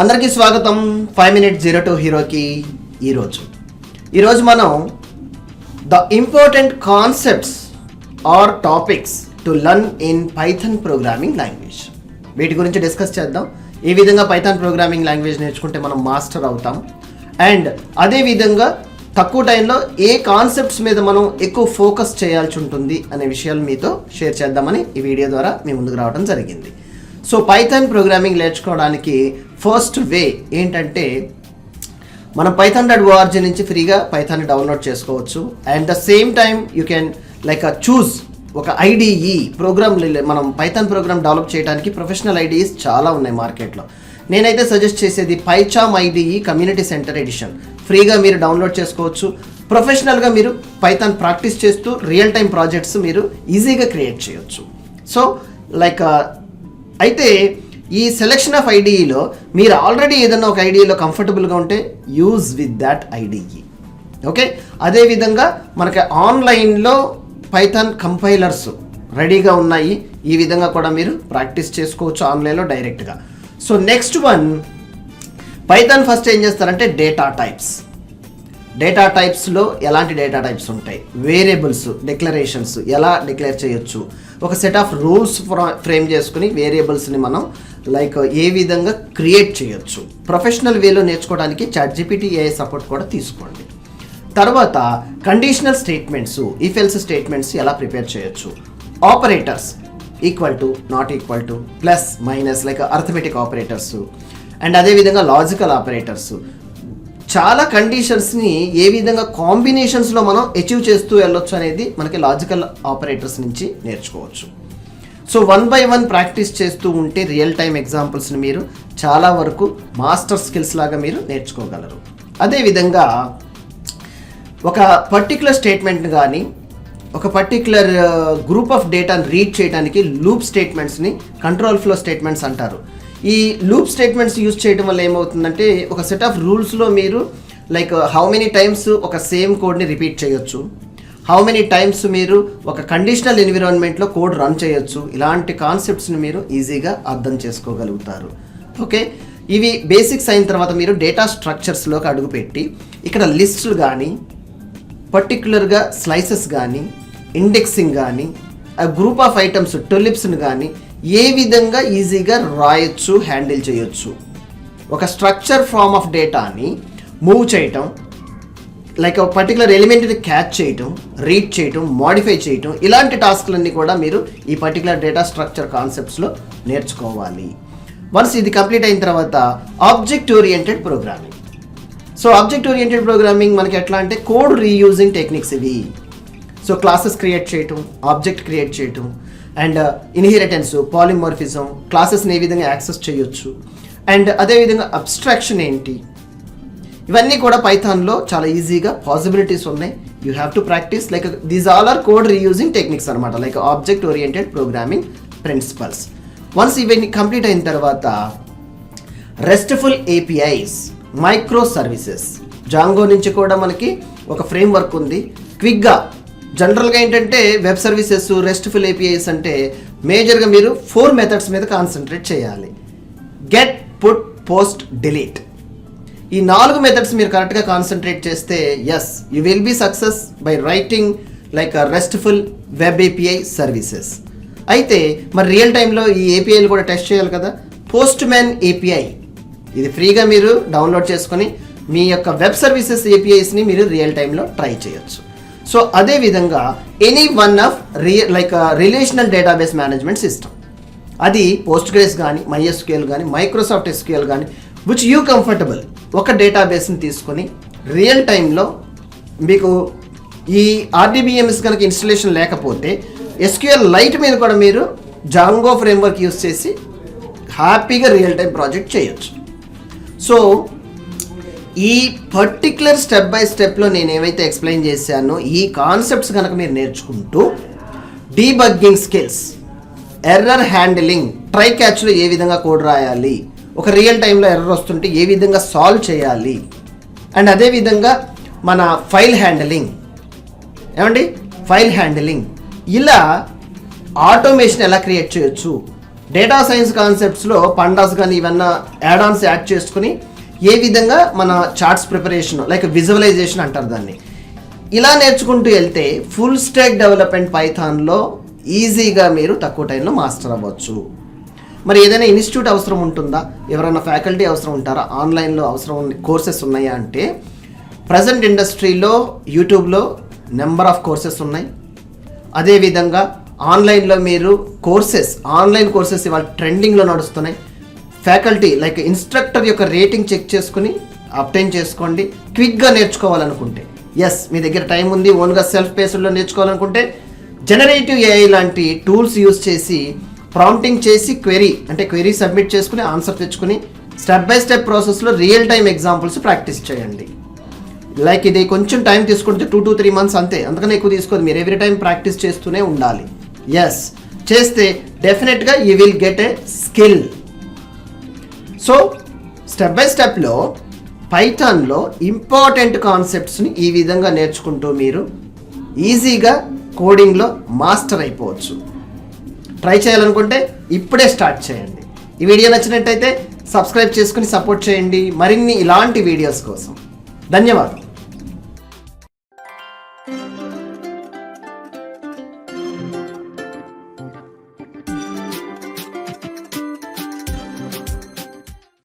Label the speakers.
Speaker 1: అందరికీ స్వాగతం. Five minute zero two హీరోకి ఈరోజు. ఈరోజు మనం the important concepts or topics to learn in Python programming language వీటి గురించి డిస్కస్ చేద్దాం. ఏ విధంగా పైథాన్ ప్రోగ్రామింగ్ లాంగ్వేజ్ నేర్చుకుంటే మనం మాస్టర్ అవుతాం. అండ్ అదే విధంగా తక్కువ టైంలో ఏ కాన్సెప్ట్స్ మీద మనం ఎక్కువ ఫోకస్ చేయాల్సి ఉంటుంది అనే విషయాలు మీతో షేర్ చేద్దామని ఈ వీడియో ద్వారా మీ ముందుకు రావడం జరిగింది. సో పైథాన్ ప్రోగ్రామింగ్ నేర్చుకోవడానికి ఫస్ట్ వే ఏంటంటే మనం Python dot O R G నుంచి ఫ్రీగా పైథాన్ డౌన్లోడ్ చేసుకోవచ్చు. And the same time you can like choose ఒక ఐడిఈ ప్రోగ్రామ్ మనం పైథాన్ ప్రోగ్రామ్ డెవలప్ చేయడానికి ప్రొఫెషనల్ ఐడిఈస్ చాలా ఉన్నాయి మార్కెట్లో. నేనైతే సజెస్ట్ చేసేది PyCharm IDE community centre edition ఫ్రీగా మీరు డౌన్లోడ్ చేసుకోవచ్చు. ప్రొఫెషనల్గా మీరు పైథాన్ ప్రాక్టీస్ చేస్తూ రియల్ టైం ప్రాజెక్ట్స్ మీరు ఈజీగా క్రియేట్ చేయొచ్చు. సో లైక్ uh, అయితే ఈ సెలెక్షన్ ఆఫ్ ఐడిఈలో మీరు ఆల్రెడీ ఏదైనా ఒక ఐడిఈలో కంఫర్టబుల్గా ఉంటే use with that IDE okay అదేవిధంగా మనకి ఆన్లైన్లో పైథాన్ కంపైలర్స్ రెడీగా ఉన్నాయి. ఈ విధంగా కూడా మీరు ప్రాక్టీస్ చేసుకోవచ్చు ఆన్లైన్లో డైరెక్ట్గా so next one Python first ఏం చేస్తారంటే డేటా టైప్స్ డేటా టైప్స్లో ఎలాంటి డేటా టైప్స్ ఉంటాయి? వేరియబుల్స్ డిక్లరేషన్స్ ఎలా డిక్లేర్ చేయొచ్చు? ఒక సెట్ ఆఫ్ రూల్స్ ఫ్రేమ్ చేసుకుని వేరియబుల్స్ని మనం లైక్ ఏ విధంగా క్రియేట్ చేయొచ్చు? ప్రొఫెషనల్ వేలో నేర్చుకోవడానికి చాట్ జీపీటీ ఏఐ సపోర్ట్ కూడా తీసుకోండి. తర్వాత conditional statements if else statements ఎలా ప్రిపేర్ చేయొచ్చు? Operators equal to not equal to plus minus like arithmetic operators and అదేవిధంగా లాజికల్ ఆపరేటర్స్ చాలా కండిషన్స్ని ఏ విధంగా కాంబినేషన్స్లో మనం అచీవ్ చేస్తూ వెళ్ళొచ్చు అనేది మనకి లాజికల్ ఆపరేటర్స్ నుంచి నేర్చుకోవచ్చు. So one by one practice చేస్తూ ఉంటే రియల్ టైం ఎగ్జాంపుల్స్ని మీరు చాలా వరకు మాస్టర్ స్కిల్స్ లాగా మీరు నేర్చుకోగలరు. అదేవిధంగా ఒక పర్టికులర్ స్టేట్మెంట్ కానీ ఒక పర్టికులర్ గ్రూప్ ఆఫ్ డేటాను రీడ్ చేయడానికి లూప్ స్టేట్మెంట్స్ని కంట్రోల్ ఫ్లో స్టేట్మెంట్స్ అంటారు. ఈ లూప్ స్టేట్మెంట్స్ యూజ్ చేయడం వల్ల ఏమవుతుందంటే ఒక సెట్ ఆఫ్ రూల్స్లో మీరు లైక్ హౌ మెనీ టైమ్స్ ఒక సేమ్ కోడ్ని రిపీట్ చేయొచ్చు. హౌ మెనీ టైమ్స్ మీరు ఒక కండిషనల్ ఎన్విరాన్మెంట్లో కోడ్ రన్ చేయొచ్చు. ఇలాంటి కాన్సెప్ట్స్ని మీరు ఈజీగా అర్థం చేసుకోగలుగుతారు. ఓకే ఇవి బేసిక్స్ అయిన తర్వాత మీరు డేటా స్ట్రక్చర్స్లోకి అడుగుపెట్టి ఇక్కడ లిస్టులు కానీ పర్టిక్యులర్గా స్లైసెస్ కానీ ఇండెక్సింగ్ కానీ గ్రూప్ ఆఫ్ ఐటమ్స్ టొలిప్స్ని కానీ ఏ విధంగా ఈజీగా రాయొచ్చు హ్యాండిల్ చేయొచ్చు? ఒక స్ట్రక్చర్ ఫార్మ్ ఆఫ్ డేటాని మూవ్ చేయటం లైక్ ఒక పర్టికులర్ ఎలిమెంట్ని క్యాచ్ చేయటం రీడ్ చేయటం మాడిఫై చేయటం ఇలాంటి టాస్క్లన్నీ కూడా మీరు ఈ పర్టికులర్ డేటా స్ట్రక్చర్ కాన్సెప్ట్స్లో నేర్చుకోవాలి. వన్స్ ఇది కంప్లీట్ అయిన తర్వాత object oriented programming. So object oriented programming మనకి ఎట్లా అంటే కోడ్ రీయూజింగ్ టెక్నిక్స్ ఇవి. సో క్లాసెస్ క్రియేట్ చేయటం ఆబ్జెక్ట్ క్రియేట్ చేయటం అండ్ ఇన్హెరిటెన్స్ పాలిమోర్ఫిజం క్లాసెస్ని ఏ విధంగా యాక్సెస్ చేయొచ్చు? అండ్ అదేవిధంగా అబ్స్ట్రాక్షన్ ఏంటి? ఇవన్నీ కూడా పైథాన్లో చాలా ఈజీగా పాసిబిలిటీస్ ఉన్నాయి. You have to practice like these all are code reusing techniques అనమాట like object oriented programming principles once ఇవన్నీ కంప్లీట్ అయిన తర్వాత restful APIs micro services Django నుంచి కూడా మనకి ఒక ఫ్రేమ్ వర్క్ ఉంది క్విక్గా జనరల్గా ఏంటంటే వెబ్ సర్వీసెస్ రెస్ట్ఫుల్ ఏపీఐస్ అంటే మేజర్గా మీరు ఫోర్ మెథడ్స్ మీద కాన్సన్ట్రేట్ చేయాలి. Get put post delete. ఈ నాలుగు మెథడ్స్ మీరు కరెక్ట్గా కాన్సన్ట్రేట్ చేస్తే yes you will be success by writing like restful web API services అయితే మరి రియల్ టైంలో ఈ ఏపీఐలు కూడా టెస్ట్ చేయాలి కదా? పోస్ట్ మ్యాన్ ఏపీఐ ఇది ఫ్రీగా మీరు డౌన్లోడ్ చేసుకొని మీ యొక్క వెబ్ సర్వీసెస్ ఏపీఐస్ని మీరు రియల్ టైంలో ట్రై చేయొచ్చు. సో అదే విధంగా any one of రియ like relational database management system అది పోస్ట్ గ్రేస్ కానీ మైఎస్క్యూఎల్ కానీ మైక్రోసాఫ్ట్ ఎస్క్యూఎల్ కానీ విచ్ యూ కంఫర్టబుల్ ఒక డేటాబేస్ని తీసుకొని రియల్ టైంలో మీకు ఈ ఆర్డీబీఎంఎస్ కనుక ఇన్స్టలేషన్ లేకపోతే ఎస్క్యూఎల్ లైట్ మీద కూడా మీరు జాంగో ఫ్రేమ్వర్క్ యూస్ చేసి హ్యాపీగా రియల్ టైం ప్రాజెక్ట్ చేయొచ్చు. సో ఈ పర్టిక్యులర్ స్టెప్ బై స్టెప్లో నేను ఏవైతే ఎక్స్ప్లెయిన్ చేశానో ఈ కాన్సెప్ట్స్ కనుక మీరు నేర్చుకుంటూ debugging skills error handling try క్యాచ్లో ఏ విధంగా కోడ్ రాయాలి ఒక రియల్ టైంలో ఎర్రర్ వస్తుంటే ఏ విధంగా సాల్వ్ చేయాలి అండ్ అదేవిధంగా మన ఫైల్ హ్యాండిలింగ్ ఏమండి? ఫైల్ హ్యాండిలింగ్ ఇలా ఆటోమేషన్ ఎలా క్రియేట్ చేయొచ్చు? డేటా సైన్స్ కాన్సెప్ట్స్లో పండాస్ కానీ ఇవన్నీ యాడాన్స్ యాడ్ చేసుకుని ఏ విధంగా మన చార్ట్స్ ప్రిపరేషన్ లైక్ విజువలైజేషన్ అంటారు దాన్ని. ఇలా నేర్చుకుంటూ వెళ్తే ఫుల్ స్టాక్ డెవలప్మెంట్ పైథాన్లో ఈజీగా మీరు తక్కువ టైంలో మాస్టర్ అవ్వచ్చు. మరి ఏదైనా ఇన్స్టిట్యూట్ అవసరం ఉంటుందా? ఎవరైనా ఫ్యాకల్టీ అవసరం ఉంటారా? ఆన్లైన్లో అవసరం కోర్సెస్ ఉన్నాయా అంటే ప్రజెంట్ ఇండస్ట్రీలో యూట్యూబ్లో నెంబర్ ఆఫ్ కోర్సెస్ ఉన్నాయి. అదేవిధంగా ఆన్లైన్లో మీరు కోర్సెస్ ఆన్లైన్ కోర్సెస్ ఇవాళ ట్రెండింగ్లో నడుస్తున్నాయి. ఫ్యాకల్టీ లైక్ ఇన్స్ట్రక్టర్ యొక్క రేటింగ్ చెక్ చేసుకుని అప్టైన్ చేసుకోండి. క్విక్గా నేర్చుకోవాలనుకుంటే. ఎస్ మీ దగ్గర టైం ఉంది ఓన్గా సెల్ఫ్ బేస్డ్లో నేర్చుకోవాలనుకుంటే జనరేటివ్ ఏఐ లాంటి టూల్స్ యూస్ చేసి ప్రాంప్టింగ్ చేసి క్వెరీ అంటే క్వెరీ సబ్మిట్ చేసుకుని ఆన్సర్ తెచ్చుకుని స్టెప్ బై స్టెప్ ప్రాసెస్లో రియల్ టైం ఎగ్జాంపుల్స్ ప్రాక్టీస్ చేయండి. లైక్ ఇది కొంచెం టైం తీసుకుంటే టూ టు త్రీ మంత్స్ అంతే. అంతకనే ఎక్కువ తీసుకోదు. మీరు ఎవ్రీ టైం ప్రాక్టీస్ చేస్తూనే ఉండాలి. ఎస్ చేస్తే డెఫినెట్గా you will get a skill so step by స్టెప్లో పైథాన్లో ఇంపార్టెంట్ కాన్సెప్ట్స్ని ఈ విధంగా నేర్చుకుంటూ మీరు ఈజీగా కోడింగ్లో మాస్టర్ అయిపోవచ్చు. ట్రై చేయాలనుకుంటే ఇప్పుడే స్టార్ట్ చేయండి. ఈ వీడియో నచ్చినట్టయితే సబ్స్క్రైబ్ చేసుకుని సపోర్ట్ చేయండి. మరిన్ని ఇలాంటి వీడియోస్ కోసం. ధన్యవాదాలు.